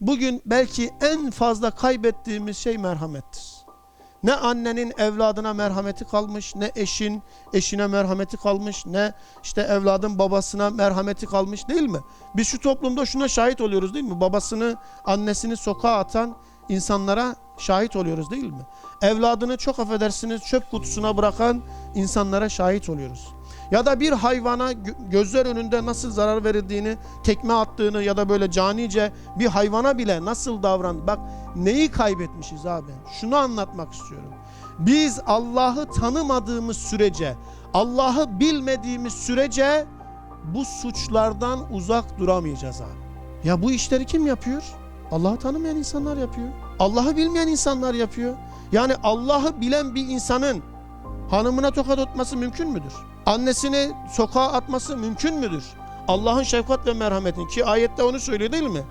Bugün belki en fazla kaybettiğimiz şey merhamettir. Ne annenin evladına merhameti kalmış, ne eşin eşine merhameti kalmış, ne işte evladın babasına merhameti kalmış değil mi? Biz şu toplumda şuna şahit oluyoruz değil mi? Babasını, annesini sokağa atan insanlara şahit oluyoruz değil mi? Evladını çok affedersiniz çöp kutusuna bırakan insanlara şahit oluyoruz. Ya da bir hayvana gö- gözler önünde nasıl zarar verildiğini, tekme attığını ya da böyle canice bir hayvana bile nasıl davran. Bak neyi kaybetmişiz abi? Şunu anlatmak istiyorum. Biz Allah'ı tanımadığımız sürece, Allah'ı bilmediğimiz sürece bu suçlardan uzak duramayacağız abi. Ya bu işleri kim yapıyor? Allah'ı tanımayan insanlar yapıyor. Allah'ı bilmeyen insanlar yapıyor. Yani Allah'ı bilen bir insanın hanımına tokat atması mümkün müdür? Annesini sokağa atması mümkün müdür? Allah'ın şefkat ve merhametini ki ayette onu söylüyor değil mi?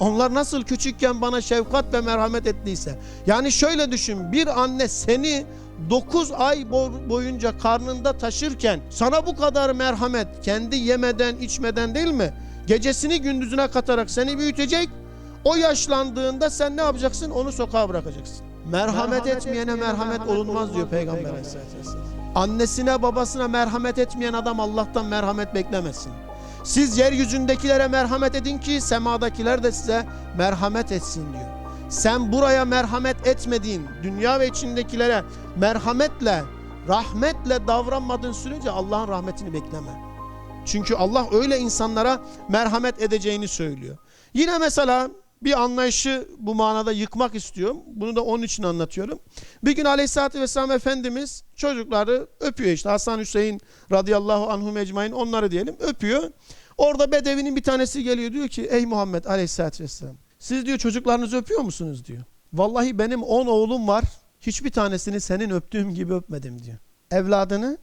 Onlar nasıl küçükken bana şefkat ve merhamet ettiyse. Yani şöyle düşün bir anne seni 9 ay bo- boyunca karnında taşırken sana bu kadar merhamet kendi yemeden içmeden değil mi? Gecesini gündüzüne katarak seni büyütecek. O yaşlandığında sen ne yapacaksın? Onu sokağa bırakacaksın. Merhamet, etmeyene merhamet, olunmaz diyor Peygamber Aleyhisselatü. Annesine babasına merhamet etmeyen adam Allah'tan merhamet beklemesin. Siz yeryüzündekilere merhamet edin ki semadakiler de size merhamet etsin diyor. Sen buraya merhamet etmediğin dünya ve içindekilere merhametle, rahmetle davranmadığın sürece Allah'ın rahmetini bekleme. Çünkü Allah öyle insanlara merhamet edeceğini söylüyor. Yine mesela bir anlayışı bu manada yıkmak istiyorum. Bunu da onun için anlatıyorum. Bir gün Aleyhisselatü Vesselam Efendimiz çocukları öpüyor işte. Hasan Hüseyin radıyallahu anhum ecmain onları diyelim öpüyor. Orada Bedevi'nin bir tanesi geliyor diyor ki ey Muhammed Aleyhisselatü Vesselam siz diyor çocuklarınızı öpüyor musunuz diyor. Vallahi benim 10 oğlum var hiçbir tanesini senin öptüğüm gibi öpmedim diyor. Evladını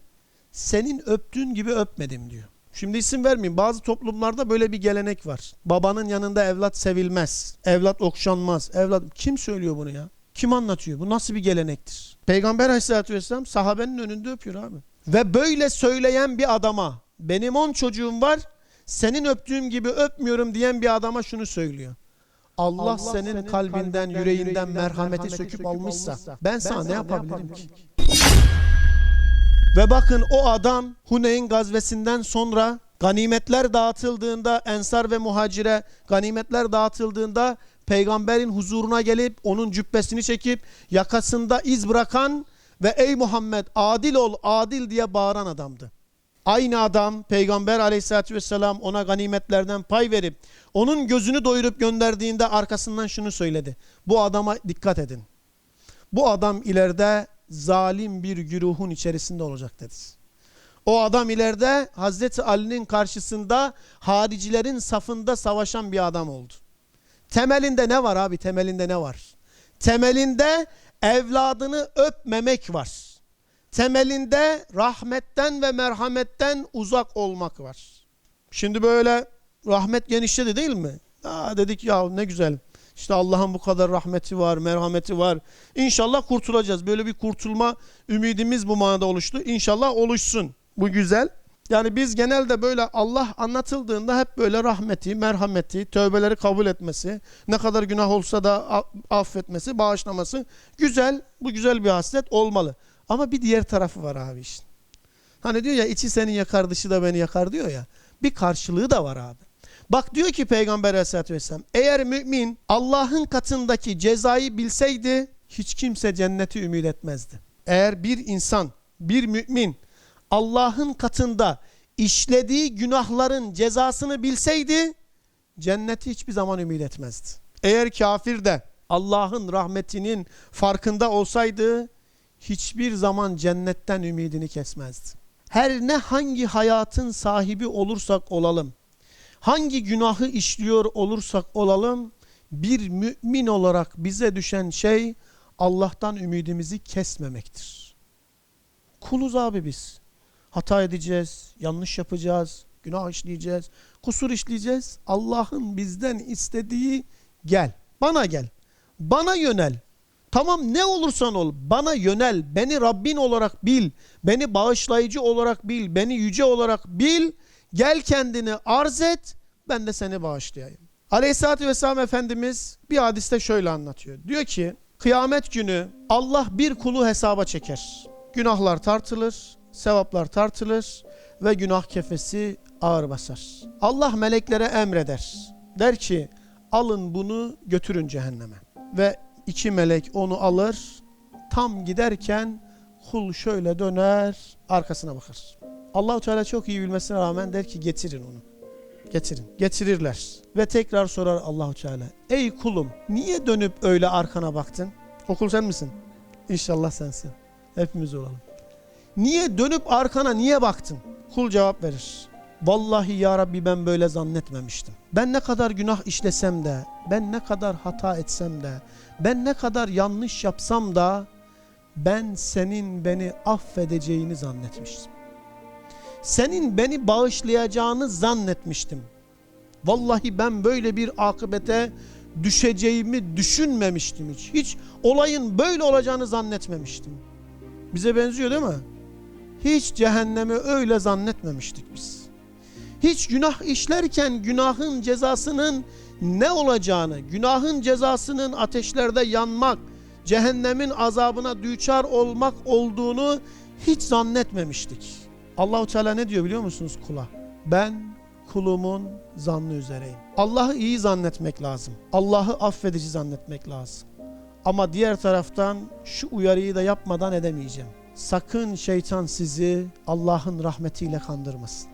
senin öptüğün gibi öpmedim diyor. Şimdi isim vermeyeyim. Bazı toplumlarda böyle bir gelenek var. Babanın yanında evlat sevilmez. Evlat okşanmaz. Evlat kim söylüyor bunu ya? Kim anlatıyor? Bu nasıl bir gelenektir? Peygamber Aleyhisselatü Vesselam sahabenin önünde öpüyor abi. Ve böyle söyleyen bir adama benim on çocuğum var senin öptüğüm gibi öpmüyorum diyen bir adama şunu söylüyor. Allah, Allah senin, senin kalbinden, kalbinden, yüreğinden, yüreğinden merhameti, merhameti söküp, söküp almışsa, almışsa, ben ben sana sana ne ne yapabilirim yapabilirim ki? ki? Ve bakın o adam Huneyn gazvesinden sonra ganimetler dağıtıldığında Ensar ve Muhacire ganimetler dağıtıldığında peygamberin huzuruna gelip onun cübbesini çekip yakasında iz bırakan ve ey Muhammed adil ol adil diye bağıran adamdı. Aynı adam peygamber aleyhissalatü vesselam ona ganimetlerden pay verip onun gözünü doyurup gönderdiğinde arkasından şunu söyledi. Bu adama dikkat edin. Bu adam ileride zalim bir güruhun içerisinde olacak dedi. O adam ileride Hazreti Ali'nin karşısında haricilerin safında savaşan bir adam oldu. Temelinde ne var abi? Temelinde ne var? Temelinde evladını öpmemek var. Temelinde rahmetten ve merhametten uzak olmak var. Şimdi böyle rahmet genişledi değil mi? Aa dedik ya ne güzel. İşte Allah'ın bu kadar rahmeti var, merhameti var. İnşallah kurtulacağız. Böyle bir kurtulma ümidimiz bu manada oluştu. İnşallah oluşsun. Bu güzel. Yani biz genelde böyle Allah anlatıldığında hep böyle rahmeti, merhameti, tövbeleri kabul etmesi, ne kadar günah olsa da affetmesi, bağışlaması güzel. Bu güzel bir haslet olmalı. Ama bir diğer tarafı var abi işin. Hani diyor ya içi seni yakar dışı da beni yakar diyor ya. Bir karşılığı da var abi. Bak diyor ki Peygamber Aleyhisselatü Vesselam eğer mümin Allah'ın katındaki cezayı bilseydi hiç kimse cenneti ümit etmezdi. Eğer bir insan, bir mümin Allah'ın katında işlediği günahların cezasını bilseydi cenneti hiçbir zaman ümit etmezdi. Eğer kafir de Allah'ın rahmetinin farkında olsaydı hiçbir zaman cennetten ümidini kesmezdi. Her ne hangi hayatın sahibi olursak olalım, hangi günahı işliyor olursak olalım, bir mümin olarak bize düşen şey Allah'tan ümidimizi kesmemektir. Kuluz abi biz. Hata edeceğiz, yanlış yapacağız, günah işleyeceğiz, kusur işleyeceğiz. Allah'ın bizden istediği gel, bana gel, bana yönel. Tamam ne olursan ol bana yönel, beni Rabbin olarak bil, beni bağışlayıcı olarak bil, beni yüce olarak bil. Gel kendini arz et, ben de seni bağışlayayım. Aleyhisselatü Vesselam Efendimiz bir hadiste şöyle anlatıyor. Diyor ki kıyamet günü Allah bir kulu hesaba çeker. Günahlar tartılır, sevaplar tartılır ve günah kefesi ağır basar. Allah meleklere emreder. Der ki alın bunu götürün cehenneme. Ve iki melek onu alır. Tam giderken kul şöyle döner arkasına bakar. Allahu Teala çok iyi bilmesine rağmen der ki getirin onu. Getirin. Getirirler. Ve tekrar sorar Allahu Teala. Ey kulum niye dönüp öyle arkana baktın? O kul sen misin? İnşallah sensin. Hepimiz olalım. Niye dönüp arkana niye baktın? Kul cevap verir. Vallahi ya Rabbi ben böyle zannetmemiştim. Ben ne kadar günah işlesem de, ben ne kadar hata etsem de, ben ne kadar yanlış yapsam da ben senin beni affedeceğini zannetmiştim. Senin beni bağışlayacağını zannetmiştim. Vallahi ben böyle bir akıbete düşeceğimi düşünmemiştim hiç. Hiç olayın böyle olacağını zannetmemiştim. Bize benziyor değil mi? Hiç cehennemi öyle zannetmemiştik biz. Hiç günah işlerken günahın cezasının ne olacağını, günahın cezasının ateşlerde yanmak, cehennemin azabına düçar olmak olduğunu hiç zannetmemiştik. Allahu Teala ne diyor biliyor musunuz kula? Ben kulumun zannı üzereyim. Allah'ı iyi zannetmek lazım. Allah'ı affedici zannetmek lazım. Ama diğer taraftan şu uyarıyı da yapmadan edemeyeceğim. Sakın şeytan sizi Allah'ın rahmetiyle kandırmasın.